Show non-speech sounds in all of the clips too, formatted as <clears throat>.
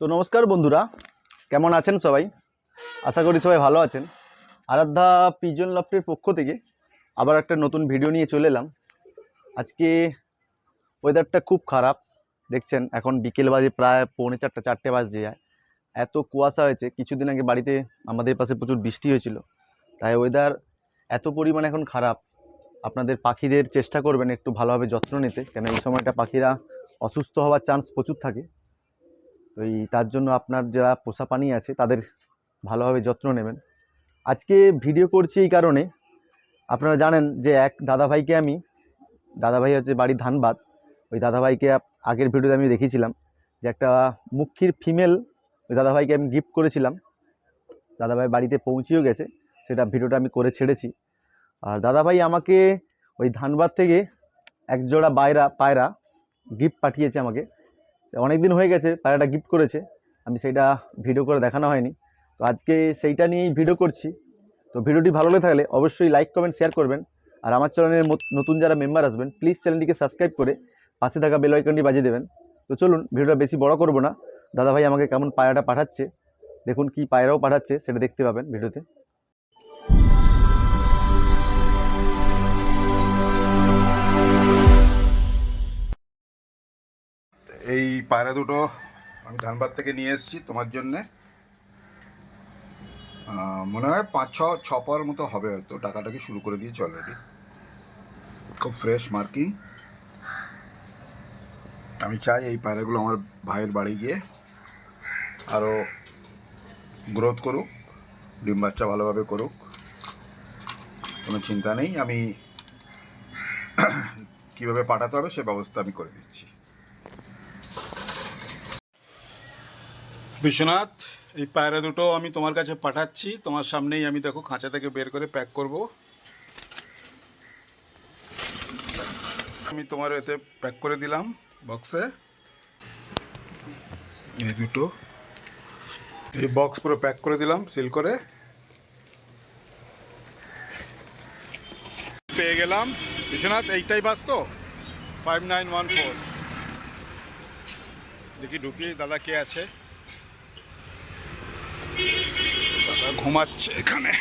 তো নমস্কার বন্ধুরা, কেমন আছেন সবাই? আশা করি সবাই ভালো আছেন। আরাধ্যা পিজন লফটের পক্ষ থেকে আবার একটা নতুন ভিডিও নিয়ে চলে এলাম। আজকে ওয়েদারটা খুব খারাপ। দেখছেন, এখন বিকেল বাজে, প্রায় পৌনে চারটে চারটে বাজে যায়। এত কুয়াশা হয়েছে, কিছুদিন আগে বাড়িতে আমাদের পাশে প্রচুর বৃষ্টি হয়েছিল। তাই ওয়েদার এত পরিমাণে এখন খারাপ। আপনাদের পাখিদের চেষ্টা করবেন একটু ভালোভাবে যত্ন নিতে। কেন, এই সময়টা পাখিরা অসুস্থ হওয়ার চান্স প্রচুর থাকে। এই তার জন্য আপনার যারা পোষা পানি আছে, তাদের ভালোভাবে যত্ন নেবেন। আজকে ভিডিও করছি এই কারণে। আপনারা জানেন যে এক দাদাভাইকে আমি, দাদাভাই হচ্ছে বাড়ি ধানবাদ, ওই দাদাভাইকে আগের ভিডিওতে আমি দেখিয়েছিলাম যে একটা মুখির ফিমেল ওই দাদাভাইকে আমি গিফট করেছিলাম। দাদাভাই বাড়িতে পৌঁছেও গেছে, সেটা ভিডিওটা আমি করে ছেড়েছি। আর দাদাভাই আমাকে ওই ধানবাদ থেকে এক জোড়া বাইরা, পায়রা গিফট পাঠিয়েছে আমাকে। অনেক দিন হয়ে গেছে পায়রাটা গিফট করেছে, আমি সেইটা ভিডিও করে দেখানো হয়নি। তো আজকে সেইটা নিয়েই ভিডিও করছি। তো ভিডিওটি ভালো লেগে থাকলে অবশ্যই লাইক কমেন্ট শেয়ার করবেন। আর আমার চ্যানেলের নতুন যারা মেম্বার আসবেন প্লিজ চ্যানেলটিকে সাবস্ক্রাইব করে পাশে থাকা বেল আইকনটি বাজিয়ে দেবেন। তো চলুন ভিডিওটা বেশি বড় করব না। দাদাভাই আমাকে কেমন পায়রাটা পাঠাচ্ছে, দেখুন কি পায়রাও পাঠাচ্ছে, সেটা দেখতে পাবেন ভিডিওতে পায়রা দুটো আমি ধানবাদ থেকে নিয়ে এসেছি তোমার জন্যে। মনে হয় পাঁচ, ছ ছ পাওয়ার মতো হবে হয়তো। টাকাটাকে শুরু করে দিয়েছি অলরেডি খুব ফ্রেশ মার্কিং আমি চাই এই পায়রাগুলো আমার ভাইয়ের বাড়ি গিয়ে আরও গ্রোথ করুক, ডিম বাচ্চা ভালোভাবে করুক। কোনো চিন্তা নেই। আমি <clears throat> কীভাবে পাঠাতে হবে সে ব্যবস্থা আমি করে দিচ্ছি। বিশ্বনাথ, এই পায়রা দুটো আমি তোমার কাছে পাঠাচ্ছি। তোমার সামনেই আমি দেখো খাঁচা থেকে বের করে প্যাক করব। আমি তোমার এতে প্যাক করে দিলাম বক্সে। এই দুটো। এই বক্স পুরো প্যাক করে দিলাম, সিল করে। পেয়ে গেলাম। বিশ্বনাথ, এইটাই বাস তো? ফাইভ নাইন ওয়ান ফোর দেখি ঢুকি, দাদা কে আছে? দাদা ঘুমাচ্ছে এখানে।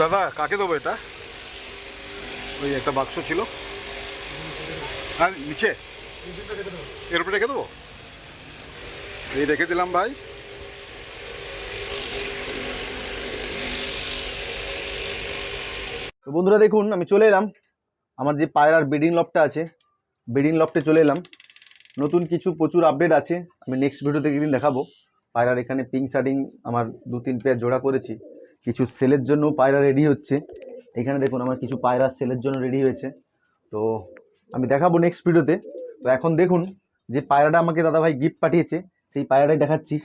দাদা, কাকে দেবো এটা? ওই একটা বাক্স ছিল। হ্যাঁ নিচে? এর উপরে রেখে দেবো? এই রেখে দিলাম ভাই। তো বন্ধুরা দেখুন, আমি চলে এলাম। আমার যে পায়রার ব্রিডিং লফটা আছে ব্রিডিং লফটে চলে এলাম। নতুন কিছু প্রচুর আপডেট আছে। আমি নেক্সট ভিডিওতে একদিন দেখাবো। পায়রার এখানে পিঙ্ক শার্টিং আমার দু তিন পেয়ার জোড়া করেছি। কিছু সেলের জন্য পায়রা রেডি হচ্ছে। এখানে দেখুন আমার কিছু পায়রা সেলের জন্য রেডি হয়েছে। তো আমি দেখাবো নেক্সট ভিডিওতে তো। এখন দেখুন যে পায়রাটা আমাকে দাদাভাই গিফট পাঠিয়েছে, সেই পায়রাটাই দেখাচ্ছি।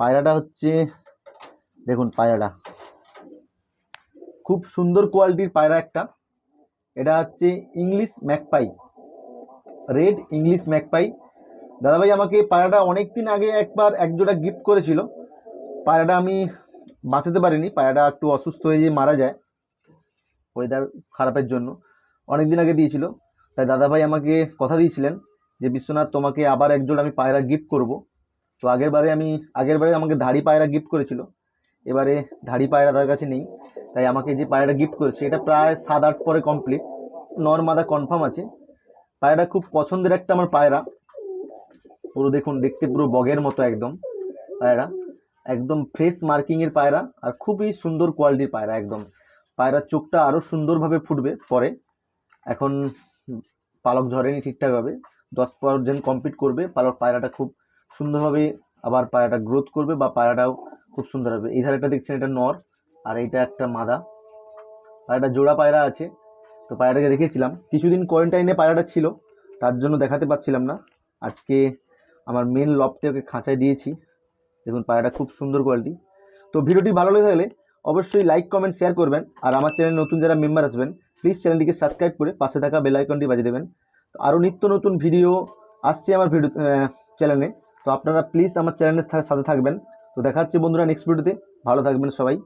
পায়রাটা হচ্ছে, দেখুন পায়রাটা। খুব সুন্দর কোয়ালিটির পায়রা একটা। এটা হচ্ছে English magpie red English magpie. দাদাভাই আমাকে পায়রাটা অনেক দিন আগে একবার একজোড়া গিফট করেছিল। পায়রাটা আমি বাঁচাতে পারিনি, পায়রাটা একটু অসুস্থ হয়ে যেয়ে মারা যায় ওয়েদার খারাপের জন্য। অনেক দিন আগে দিয়েছিল। তাই দাদাভাই আমাকে কথা দিয়েছিলেন যে, বিশ্বনাথ, তোমাকে আবার একজোড়া আমি পায়রা গিফট করব। তো আগের বারে আমি, আগের বারে আমাকে ধাড়ি পায়রা গিফট করেছিল। এবারে ধাড়ি পায়রা তার কাছে নেই। তাই আমাকে যে পায়রাটা গিফট করেছে, এটা প্রায় সাত আট পরে কমপ্লিট নর্মাদা কনফার্ম আছে। পায়রাটা খুব পছন্দের একটা আমার পায়রা। পুরো দেখুন, দেখতে পুরো বগের মতো একদম পায়রা। একদম ফ্রেশ মার্কিংয়ের পায়রা আর খুবই সুন্দর কোয়ালিটির পায়রা একদম। পায়রার চোখটা আরও সুন্দরভাবে ফুটবে পরে। এখন পালক ঝরেনি ঠিকঠাকভাবে। দশ পার্সেন্ট কমপ্লিট করবে, পালক পায়রাটা খুব সুন্দরভাবে আবার পায়রাটা গ্রোথ করবে বা পায়রাটাও খুব সুন্দর হবে। এই ধারেটা দেখছেন, এটা নর আর এইটা একটা মাদা। পায়রাটা জোড়া পায়রা আছে। তো পায়রাটাকে রেখেছিলাম কিছুদিন কোয়ারেন্টাইনে পায়রাটা ছিল, তার জন্য দেখাতে পাচ্ছিলাম না। আজকে আমার মেন লবটে ওকে খাঁচায় দিয়েছি। দেখুন, পায়রাটা খুব সুন্দর কোয়ালিটি তো ভিডিওটি ভালো লেগে থাকলে অবশ্যই লাইক কমেন্ট শেয়ার করবেন। আর আমার চ্যানেল নতুন যারা মেম্বার আসবেন প্লিজ চ্যানেলটিকে সাবস্ক্রাইব করে পাশে থাকা বেল আইকনটি বাজিয়ে দেবেন। তো আরও নিত্য নতুন ভিডিও আসছে আমার ভিডিও চ্যানেলে তো আপনারা প্লিজ আমার চ্যানেলের সাথে থাকবেন। তো দেখা হচ্ছে বন্ধুরা নেক্সট ভিডিওতে ভালো থাকবেন সবাই।